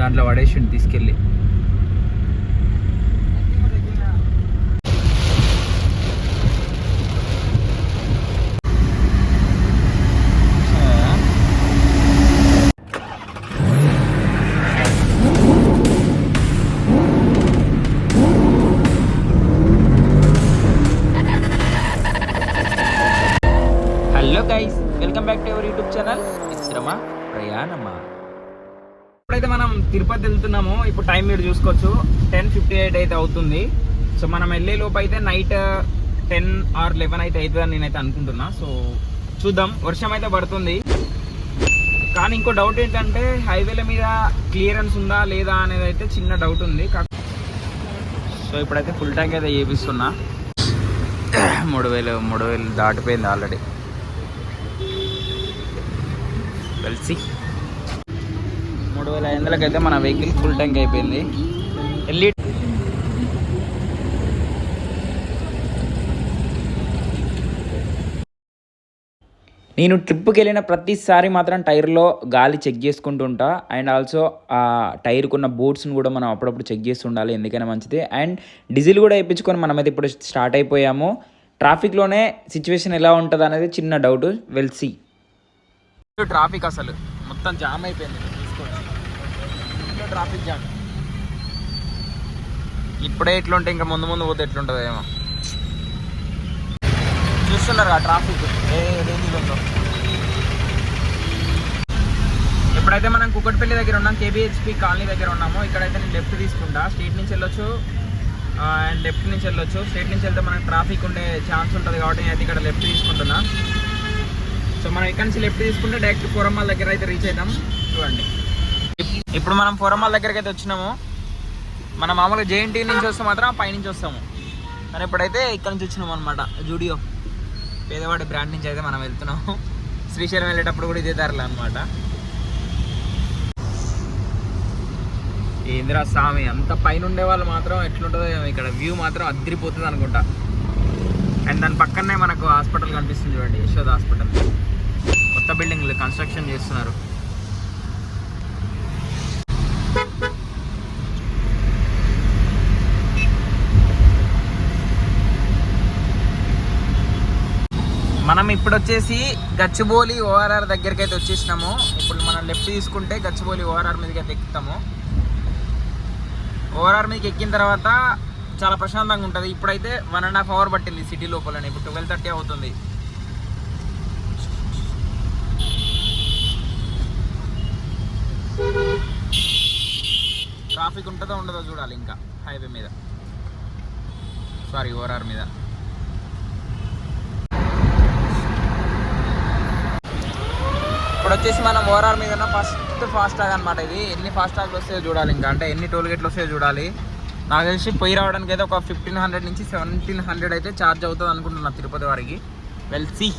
దాంట్లో పడేసిండు తీసుకెళ్ళి. Hello guys welcome back to our YouTube channel. మిత్రమా ప్రయాణమా? ఇప్పుడైతే మనం తిరుపతి వెళ్తున్నాము ఇప్పుడు టైం మీరు చూసుకోవచ్చు టెన్ ఫిఫ్టీ ఎయిట్ అయితే అవుతుంది. సో మనం వెళ్ళే లోపు అయితే నైట్ టెన్ ఆర్ లెవెన్ అయితే అవుతుందని నేనైతే అనుకుంటున్నా. సో చూద్దాం. వర్షం అయితే పడుతుంది. కానీ ఇంకో డౌట్ ఏంటంటే హైవేల మీద క్లియరెన్స్ ఉందా లేదా అనేది అయితే చిన్న డౌట్ ఉంది. సో ఇప్పుడైతే ఫుల్ ట్యాంక్ అయితే చేపిస్తున్నా. మూడు వేలు మూడు వేలు దాటిపోయింది ఆల్రెడీ కలిసి మూడు వేల ఐదు అయితే మన వెహికల్ ఫుల్ ట్యాంక్ అయిపోయింది. వెళ్ళి నేను ట్రిప్కి వెళ్ళిన ప్రతిసారి మాత్రం టైర్లో గాలి చెక్ చేసుకుంటుంటా. అండ్ ఆల్సో ఆ టైర్కి ఉన్న బూట్స్ని కూడా మనం అప్పుడప్పుడు చెక్ చేస్తుండాలి ఎందుకైనా మంచిది. అండ్ డీజిల్ కూడా వేయించుకొని మనమైతే ఇప్పుడు స్టార్ట్ అయిపోయాము. ట్రాఫిక్లోనే సిచ్యువేషన్ ఎలా ఉంటుంది అనేది చిన్న డౌట్. వెల్సీ ట్రాఫిక్ అసలు మొత్తం జామ్ అయిపోయింది. తీసుకోవచ్చు ట్రాఫిక్ జామ్ ఇప్పుడే ఎట్లుంటే ఇంకా ముందు ముందు పోతే ఎట్లుంటుంది ఏమో చూస్తున్నారు ఆ ట్రాఫిక్ ఏ రేంజ్లో ఉందో ఇప్పుడైతే మనం కుక్కటిపల్లి దగ్గర ఉన్నాం కేబిహెచ్పి కాలనీ దగ్గర ఉన్నాము ఇక్కడైతే నేను లెఫ్ట్ తీసుకుంటా. స్ట్రీట్ నుంచి వెళ్ళొచ్చు. అండ్ లెఫ్ట్ నుంచి వెళ్ళొచ్చు. స్ట్రీట్ నుంచి వెళ్తే మనకు ట్రాఫిక్ ఉండే ఛాన్స్ ఉంటుంది కాబట్టి నేను అయితే ఇక్కడ లెఫ్ట్ తీసుకుంటున్నా. సో మనం ఇక్కడ నుంచి లెఫ్ట్ తీసుకుంటే డైరెక్ట్ ఫోరమ్మాల్ దగ్గర అయితే రీచ్ అవుతాం. చూడండి. ఇప్పుడు మనం ఫోరమాల్ దగ్గరికి అయితే వచ్చినాము. మన మామూలుగా జేఎన్టీ నుంచి వస్తే మాత్రం పైనుంచి వస్తాము. కానీ ఇప్పుడైతే ఇక్కడ నుంచి వచ్చినాము అనమాట జూడియో. పేదవాడి బ్రాండ్ నుంచి అయితే మనం వెళ్తున్నాము. శ్రీశైలం వెళ్ళేటప్పుడు కూడా ఇదే ధరలు అనమాట ఏంద్రా స్వామి అంత పైన ఉండే వాళ్ళు మాత్రం ఎట్లుంటుందో ఏమో ఇక్కడ. వ్యూ మాత్రం అద్దరిపోతుంది అనుకుంటా. అండ్ దాని పక్కనే మనకు హాస్పిటల్ కనిపిస్తుంది చూడండి యశోద హాస్పిటల్. కొత్త బిల్డింగ్లు కన్స్ట్రక్షన్ చేస్తున్నారు. మనం ఇప్పుడు వచ్చేసి గచ్చిబోలి ఓఆర్ఆర్ దగ్గరికి అయితే వచ్చేసినాము. ఇప్పుడు మనం లెఫ్ట్ తీసుకుంటే గచ్చిబౌలి ఓఆర్ఆర్ మీదకి అయితే ఎక్కుతాము. ఓఆర్ఆర్ మీదకి ఎక్కిన తర్వాత చాలా ప్రశాంతంగా ఉంటుంది. ఇప్పుడైతే వన్ అండ్ హాఫ్ అవర్ పట్టింది సిటీ లోపలనే. ఇప్పుడు ట్వెల్వ్ థర్టీ అవుతుంది. ట్రాఫిక్ ఉంటుందో ఉండదో చూడాలి ఇంకా. హైవే మీద. సారీ ఓఆర్ఆర్ మీద. ఇప్పుడు వచ్చేసి మనం ఓఆర్ఆర్ మీద ఉన్న ఫస్ట్ ట్యాగ్ అనమాట ఇది. ఎన్ని ఫాస్ట్ ట్యాగ్లు వస్తాయో చూడాలి ఇంకా. అంటే ఎన్ని టోల్ గేట్లు వస్తాయో చూడాలి. నాకు తెలిసి పోయి రావడానికి అయితే ఒక ఫిఫ్టీన్ హండ్రెడ్ నుంచి సెవెంటీన్ హండ్రెడ్ అయితే ఛార్జ్ అవుతుంది అనుకుంటున్నా తిరుపతి వారికి. వెల్సి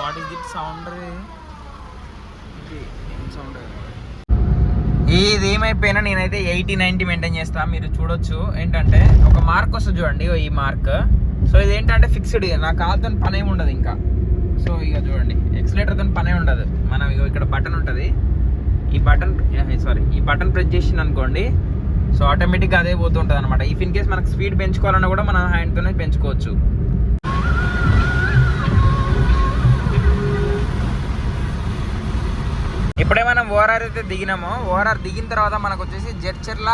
what is that sound sound ఇది ఏమైపోయినా నేనైతే ఎయిటీ నైంటీ మెయింటైన్ చేస్తా. మీరు చూడొచ్చు. ఏంటంటే ఒక మార్క్ వస్తుంది చూడండి ఈ మార్క్ సో ఇది ఏంటంటే ఫిక్స్డ్ నా కాలుతో పని ఏమి ఉండదు ఇంకా. సో ఇక చూడండి. ఎక్సలేటర్తో పనే ఉండదు. మనం ఇగో ఇక్కడ బటన్ ఉంటుంది. ఈ బటన్ సారీ ఈ బటన్ ప్రెస్ చేసింది అనుకోండి సో ఆటోమేటిక్గా అదే పోతుంటుంది అనమాట ఇఫ్ ఇన్ కేస్ మనకు స్పీడ్ పెంచుకోవాలన్నా కూడా మనం హ్యాండ్తోనే పెంచుకోవచ్చు. ఓఆర్ఆర్ అయితే దిగినాము. ఓఆర్ఆర్ దిగిన తర్వాత మనకు వచ్చేసి జడ్చర్ల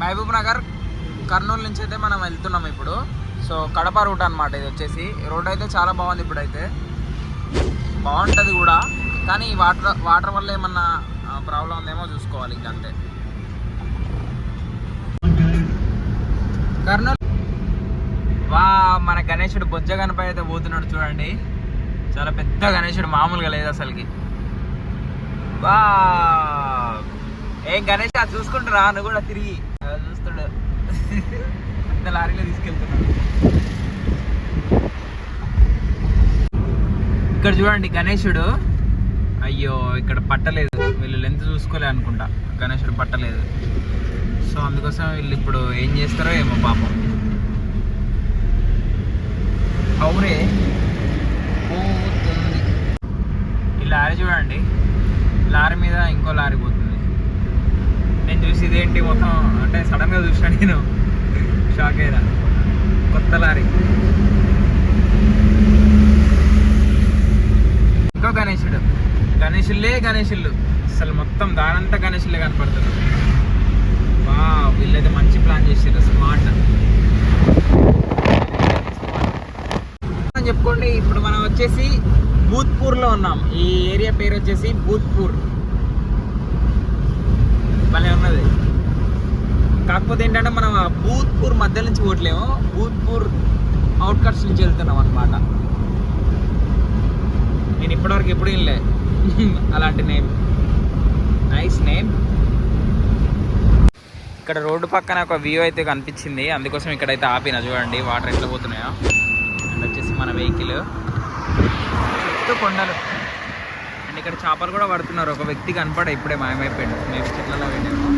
మహబూబ్ నగర్ కర్నూలు నుంచి అయితే మనం వెళ్తున్నాం ఇప్పుడు. సో కడప రూట్ అనమాట ఇది వచ్చేసి. రోడ్ అయితే చాలా బాగుంది ఇప్పుడైతే. బాగుంటుంది కూడా. కానీ ఈ వాటర్ వాటర్ వల్ల ఏమన్నా ప్రాబ్లం ఉందేమో చూసుకోవాలి ఇంకంతే కర్నూలు వా మన గణేశుడు బొజ్జ గణపై అయితే పోతున్నాడు చూడండి. చాలా పెద్ద గణేశుడు మామూలుగా లేదు అసలుకి. వా ఏం గణేష్ అది చూసుకుంటురా? నువ్వు కూడా తిరిగి. చూస్తాడు. పెద్ద లారీలో తీసుకెళ్తున్నాడు. ఇక్కడ చూడండి గణేశుడు అయ్యో ఇక్కడ పట్టలేదు. వీళ్ళు లెంత్ చూసుకోలే అనుకుంటా. గణేశుడు పట్టలేదు. సో అందుకోసం వీళ్ళు ఇప్పుడు ఏం చేస్తారో ఏమో పాపం అవురే ఏంటి మొత్తం అంటే సడన్గా చూసిన నేను షాక్ అయినా కొత్త లారీ ఇంకో గణేశుడు గణేశుల్లే గణేశుళ్ళు అసలు మొత్తం దానంతా గణేశుల్లే కనపడుతుంది వా వీళ్ళైతే మంచి ప్లాన్ చేసారు స్మార్ట్ చెప్పుకోండి. ఇప్పుడు మనం వచ్చేసి భూత్పూర్లో ఉన్నాం. ఈ ఏరియా పేరు వచ్చేసి భూత్పూర్. భలే ఉన్నది. కాకపోతే ఏంటంటే మనం ఆ భూత్పూర్ మధ్య నుంచి పోవట్లేము. భూత్పూర్ అవుట్కట్స్ నుంచి వెళ్తున్నాం అనమాట నేను ఇప్పటివరకు ఎప్పుడు వినలే అలాంటి నేమ్ నైస్ నేమ్ ఇక్కడ రోడ్డు పక్కన ఒక వ్యూ అయితే కనిపించింది. అందుకోసం ఇక్కడైతే ఆపిన. చూడండి వాటర్ ఎట్లా పోతున్నాయో. అండ్ వచ్చేసి మన వెహికల్. చుట్టూ కొండలు. అండ్ ఇక్కడ చేపలు కూడా పడుతున్నారు. ఒక వ్యక్తి కనపడ ఇప్పుడే మాయమైపోయాడు. మేము చెట్లలో వెళ్ళాము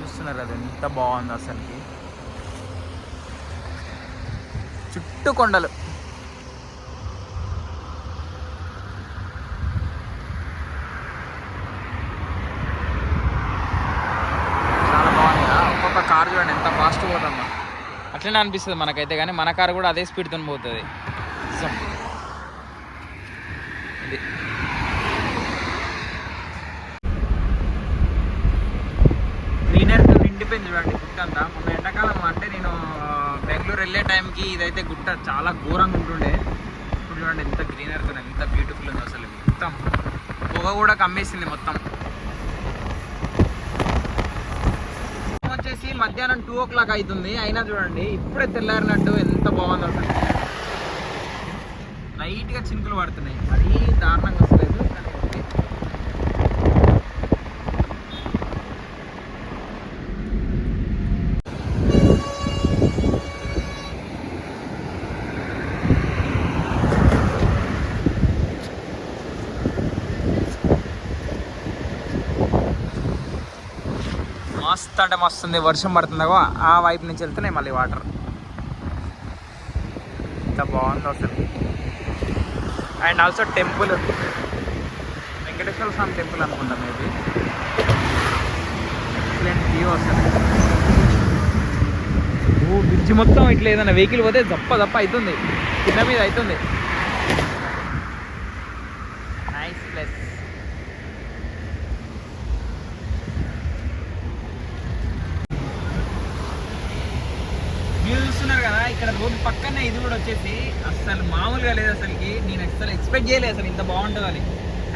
చూస్తున్నారు అది ఎంత బాగుంది అసలుకి. చుట్టూ కొండలు. చాలా బాగుంది ఒక్కొక్క కార్ చూడండి ఎంత ఫాస్ట్ పోతుందో. అట్లనే అనిపిస్తుంది మనకైతే కానీ మన కారు కూడా అదే స్పీడ్తో పోతుంది. ఇది. గ్రీనరీతో నిండిపోయింది చూడండి గుట్ట అంతా. మొన్న ఎండాకాలం అంటే నేను బెంగళూరు వెళ్ళే టైంకి ఇదైతే గుట్ట చాలా ఘోరంగా ఉంటుండే. ఇప్పుడు చూడండి ఎంత గ్రీనరీతో ఎంత బ్యూటిఫుల్ ఉంది అసలు మొత్తం. పొగ కూడా కమ్మేసింది మొత్తం వచ్చేసి మధ్యాహ్నం టూ ఓ క్లాక్ అవుతుంది. అయినా చూడండి ఇప్పుడే తెల్లారినట్టు ఎంత బాగుందో అసలు. లైట్గా చినుకులు పడుతున్నాయి. మరీ దారుణంగా వస్తలేదు కానీ ఓకే. మస్తు అంటే మస్తు ఉంది వర్షం పడుతుందో? ఆ వైపు నుంచి వెళ్తున్నాయి మళ్ళీ వాటర్ ఎంత బాగుందో అసలు. And also temple Venkateswara Swamy temple అనుకుంటా మేబీ. ఎక్సలెంట్ వ్యూ అసలు. ఓ బ్రిడ్జ్ మొత్తం ఇట్లా ఏదైనా వెహికల్ పోతే దప్ప దప్ప అవుతుంది కింద మీద అవుతుంది నైస్ ప్లేస్ మీరు చూస్తున్నారు కదా ఇక్కడ రోడ్ పక్కనే ఇది కూడా వచ్చేసి అసలు మామూలుగా లేదు అసలుకి. నేను అసలు ఎక్స్పెక్ట్ చేయలేదు అసలు ఇంత బాగుంటుందని.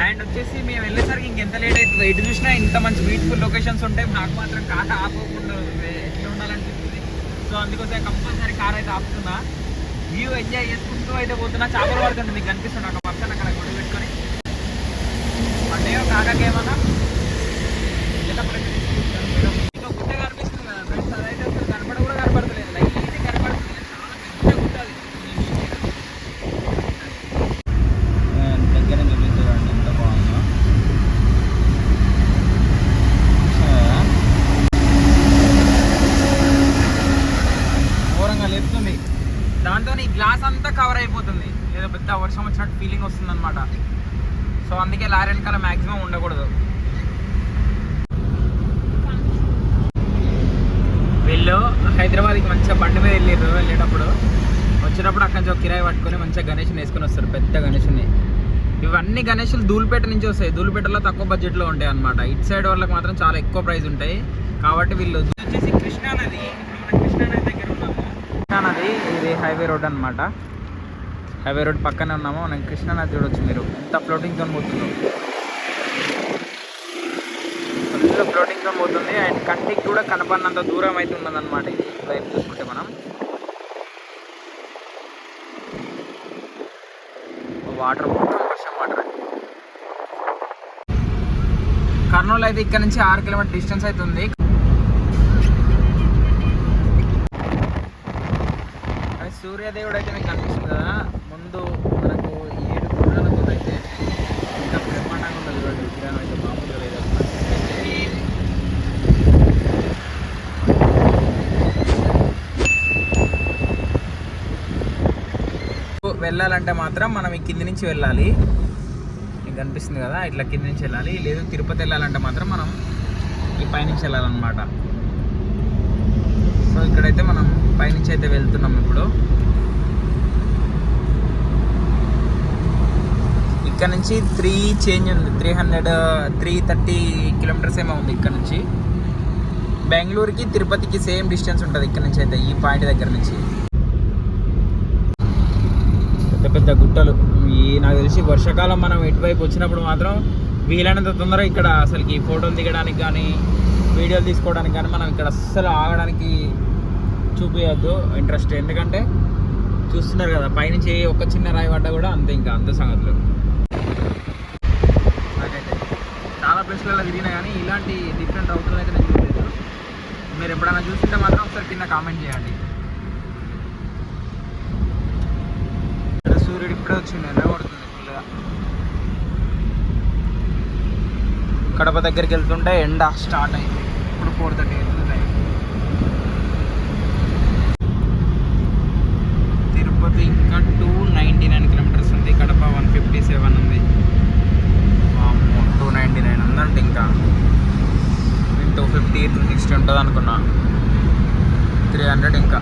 అండ్ వచ్చేసి మేము వెళ్ళేసరికి ఇంకెంత లేట్ అవుతుంది ఎటు చూసినా ఇంత మంచి బ్యూటిఫుల్ లొకేషన్స్ ఉంటాయి నాకు మాత్రం కార్ ఆపకుండా ఎట్లా ఉండాలనిపిస్తుంది. సో అందుకోసం కంపల్సరీ కార్ అయితే ఆపుతున్నా. వ్యూ ఎంజాయ్ చేసుకుంటూ అయితే పోతున్నా. చేపలు పడుతుంది మీకు కనిపిస్తుంది. ఒక పక్కన అక్కడ గుడి పెట్టుకొని. అంటే కాకాకి ఏమన్నా వెళ్ళేటప్పుడు అయితే తీసుకుంటాను. ఇంకా గుట్ట కనిపిస్తుంది కదా ఫ్రెండ్స్ అదైతే అసలు కనపడ కూడా కనపడతలేదు లైట్ కనపడుతుంది చాలా పెద్ద గుట్ట అది దగ్గర నుంచి చూడండి ఎంత బాగుందో చూసారా? ఘోరంగా లేపుతుంది దాంతో ఈ గ్లాస్ అంతా కవర్ అయిపోతుంది ఏదో పెద్ద వర్షం వచ్చినట్టు ఫీలింగ్ వస్తుంది అనమాట సో అందుకే లారీ వెనకాల మ్యాక్సిమం ఉండకూడదు వీళ్ళు హైదరాబాద్కి మంచిగా బండి మీద వెళ్ళారు వెళ్ళేటప్పుడు. వచ్చినప్పుడు అక్కడి నుంచి ఒక కిరాయి పట్టుకొని మంచిగా గణేష్ని వేసుకొని వస్తారు పెద్ద గణేష్ని. ఇవన్నీ గణేషులు ధూళిపేట నుంచి వస్తాయి. ధూళిపేటలో తక్కువ బడ్జెట్లో ఉంటాయి అనమాట ఇటు సైడ్ వాళ్ళకి మాత్రం చాలా ఎక్కువ ప్రైస్ ఉంటాయి. కాబట్టి వీళ్ళు వచ్చేసి కృష్ణా నది. కృష్ణా నది దగ్గర ఉన్నాము. కృష్ణా నది ఇది హైవే రోడ్ అన్నమాట. హైవే రోడ్ పక్కనే ఉన్నాము. మనం కృష్ణా నది చూడొచ్చు మీరు. ఎంత ఫ్లోటింగ్ పోతున్నాం పోతుందో పోతుంది అండ్ కంటికి కూడా కనపడినంత దూరం అయితే ఉన్నదన్నమాట ఇది. వైపు చూసుకుంటే మనం. వాటర్ మొత్తం వర్షం వాటర్ కర్నూలు అయితే ఇక్కడ నుంచి ఆరు కిలోమీటర్ డిస్టెన్స్ అయితే ఉంది. అది సూర్యదేవుడు అయితే మీకు కనిపిస్తుంది కదా ముందు మనకు ఏడు గుర్రాలతో అయితే ఇంకా బ్రహ్మాండంగా ఉన్నది చూడండి విగ్రహం అయితే మామూలుగా లేదు అసలు. వెళ్ళాలంటే మాత్రం మనం ఈ కింది నుంచి వెళ్ళాలి. మీకు కనిపిస్తుంది కదా ఇట్లా కింది నుంచి వెళ్ళాలి. లేదు తిరుపతి వెళ్ళాలంటే మాత్రం మనం ఈ పైనుంచి వెళ్ళాలన్నమాట. సో ఇక్కడైతే మనం పైనుంచి అయితే వెళ్తున్నాం ఇప్పుడు. ఇక్కడ నుంచి త్రీ చేంజ్ ఉంది. Three hundred three thirty kilometres ఏమో ఉంది ఇక్కడ నుంచి. బెంగళూరుకి తిరుపతికి సేమ్ డిస్టెన్స్ ఉంటుంది ఇక్కడ నుంచి అయితే ఈ పాయింట్ దగ్గర నుంచి. పెద్ద పెద్ద గుట్టలు. ఈ నాకు తెలిసి వర్షాకాలం మనం ఇటువైపు వచ్చినప్పుడు మాత్రం వీలైనంత తొందరగా ఇక్కడ అసలుకి ఫోటోలు దిగడానికి కానీ వీడియోలు తీసుకోవడానికి కానీ మనం ఇక్కడ అస్సలు ఆగడానికి చూపించద్దు ఇంట్రెస్ట్. ఎందుకంటే చూస్తున్నారు కదా పైనుంచి ఒక చిన్న రాయి పడ్డా కూడా అంతే ఇంకా అంత సంగతులు. నాకైతే చాలా ప్లేస్లలో తిరిగినా కానీ ఇలాంటి డిఫరెంట్ రౌట్లో అయితే నేను చూడలేదు. మీరు ఎప్పుడైనా చూస్తుంటే మాత్రం ఒకసారి కింద కామెంట్ చేయండి ఇక్కడ సూర్యుడు ఇప్పుడే వచ్చింది ఎండ కొడుతుంది ఫుల్గా. కడప దగ్గరికి వెళ్తుంటే ఎండ స్టార్ట్ అయింది. ఇప్పుడు ఫోర్ థర్టీ అవుతుంది. టైం తిరుపతి ఇంకా టూ నైంటీ నైన్ కిలోమీటర్స్ ఉంది. కడప వన్ ఫిఫ్టీ సెవెన్ ఉంది. టూ నైంటీ నైన్ ఉందంటే ఇంకా. నేను టూ ఫిఫ్టీ టూ సిక్స్టీ ఉంటుంది అనుకున్నా త్రీ హండ్రెడ్ ఇంకా.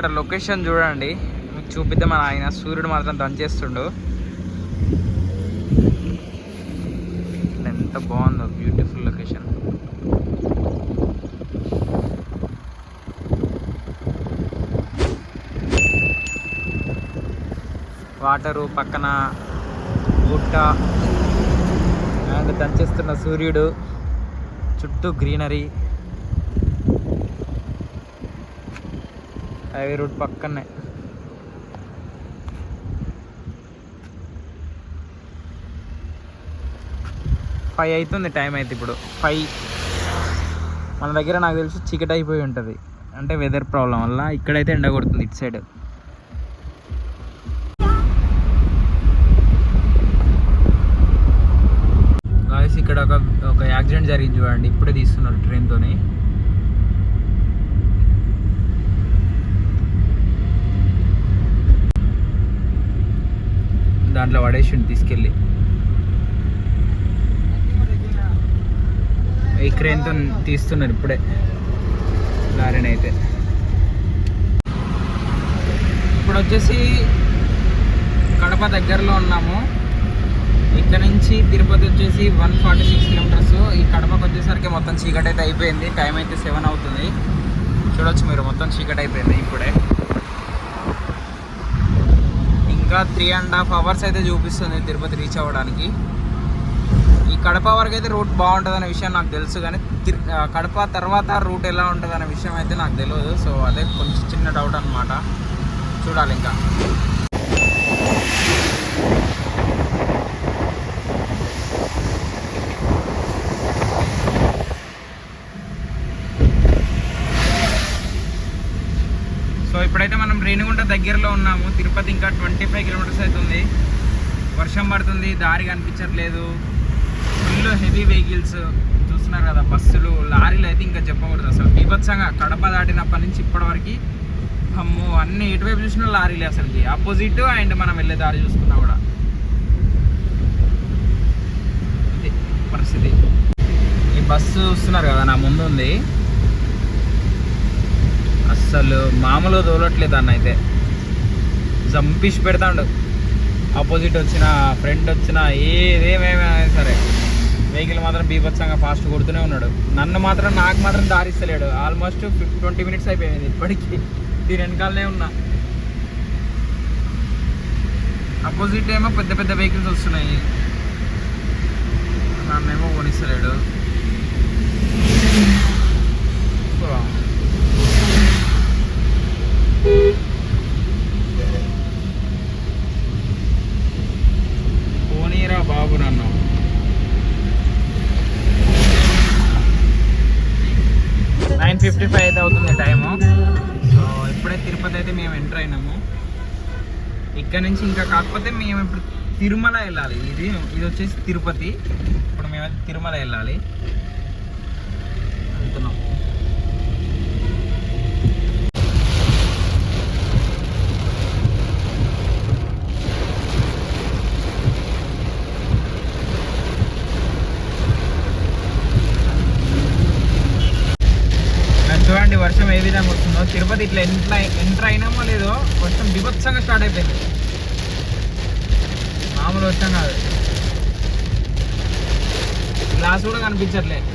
ఇక్కడ లొకేషన్ చూడండి. మీకు చూపిద్దామని ఆయన. సూర్యుడు మాత్రం దంచేస్తుండు ఎంత బాగుందో బ్యూటిఫుల్ లొకేషన్ వాటరు పక్కన గుట్ట అండ్ దంచేస్తున్న సూర్యుడు. చుట్టూ గ్రీనరీ. హైవే రోడ్ పక్కనే. ఫైవ్ అవుతుంది టైం అయితే ఇప్పుడు. ఫైవ్. మన దగ్గర నాకు తెలిసి చీకటి అయిపోయి ఉంటుంది. అంటే వెదర్ ప్రాబ్లం వల్ల ఇక్కడైతే ఎండ కొడుతుంది ఇటు సైడ్ ఇక్కడ ఒక ఒక యాక్సిడెంట్ జరిగింది చూడండి. ఇప్పుడే తీస్తున్నారు ట్రైన్తోని దాంట్లో పడేసిండు తీసుకెళ్ళి. ఈ క్రేన్తో తీస్తున్నారు ఇప్పుడే. లారీని అయితే ఇప్పుడు వచ్చేసి కడప దగ్గరలో ఉన్నాము. ఇక్కడ నుంచి తిరుపతి వచ్చేసి వన్ ఫార్టీ సిక్స్ కిలోమీటర్స్. ఈ కడపకు వచ్చేసరికి మొత్తం చీకటి అయితే అయిపోయింది. టైం అయితే సెవెన్ అవుతుంది. చూడొచ్చు మీరు మొత్తం చీకటి అయిపోయింది ఇప్పుడే. ఇంకా త్రీ అండ్ హాఫ్ అవర్స్ అయితే చూపిస్తుంది తిరుపతి రీచ్ అవ్వడానికి. ఈ కడప వరకు అయితే రూట్ బాగుంటుంది అనే విషయం నాకు తెలుసు కానీ తిరు- కడప తర్వాత రూట్ ఎలా ఉంటుంది అనే విషయం అయితే నాకు తెలియదు సో అదే కొంచెం చిన్న డౌట్ అనమాట చూడాలి ఇంకా సో ఇప్పుడైతే మనం రేణిగుంట దగ్గరలో ఉన్నాము. తిరుపతి ఇంకా ట్వంటీ ఫైవ్ కిలోమీటర్స్ అవుతుంది. వర్షం పడుతుంది. దారి కనిపించట్లేదు. ఫుల్ హెవీ వెహికల్స్ చూస్తున్నారు కదా బస్సులు లారీలు అయితే ఇంకా చెప్పకూడదు అసలు. బీభత్సంగా కడప దాటినప్పటి నుంచి ఇప్పటివరకు అమ్మో అన్ని ఎటువైపు చూసినా లారీలే అసలుకి ఆపోజిట్ అండ్ మనం వెళ్ళే దారి చూసుకున్నా కూడా. ఇది పరిస్థితి. ఈ బస్సు చూస్తున్నారు కదా నా ముందు ఉంది. అస్సలు మామూలుగా తోలట్లేదు అన్న అయితే. జంపిష్ పెడతాడు. ఆపోజిట్ వచ్చిన ఫ్రంట్ వచ్చిన ఏదేమేమైనా సరే. వెహికల్ మాత్రం బీభత్సంగా ఫాస్ట్ కొడుతూనే ఉన్నాడు. నన్ను మాత్రం నాకు మాత్రం దారిస్తలేడు. ఆల్మోస్ట్ ట్వంటీ మినిట్స్ అయిపోయింది ఇప్పటికీ. దీని వెనకాలనే ఉన్నా. అపోజిట్ ఏమో పెద్ద పెద్ద వెహికల్స్ వస్తున్నాయి. నన్నేమో కొనిస్తలేడు. సో, పోనీరా బాబు నన్ను. నైన్ ఫిఫ్టీ ఫైవ్ అయితే అవుతుంది టైము. సో ఇప్పుడే తిరుపతి అయితే మేము ఎంటర్ అయినాము. ఇక్కడ నుంచి ఇంకా కాకపోతే మేము ఇప్పుడు తిరుమల వెళ్ళాలి. ఇది ఇది వచ్చేసి తిరుపతి. ఇప్పుడు మేమైతే తిరుమల వెళ్ళాలి. వెళ్తున్నాం మరి చూడండి వర్షం ఏ విధంగా వస్తుందో తిరుపతి ఇట్లా ఎంటర్ ఎంటర్ అయినామో లేదో వర్షం బిభత్సంగా స్టార్ట్ అయిపోయింది. మామూలు వర్షం కాదు. గ్లాస్ కూడా కనిపించట్లేదు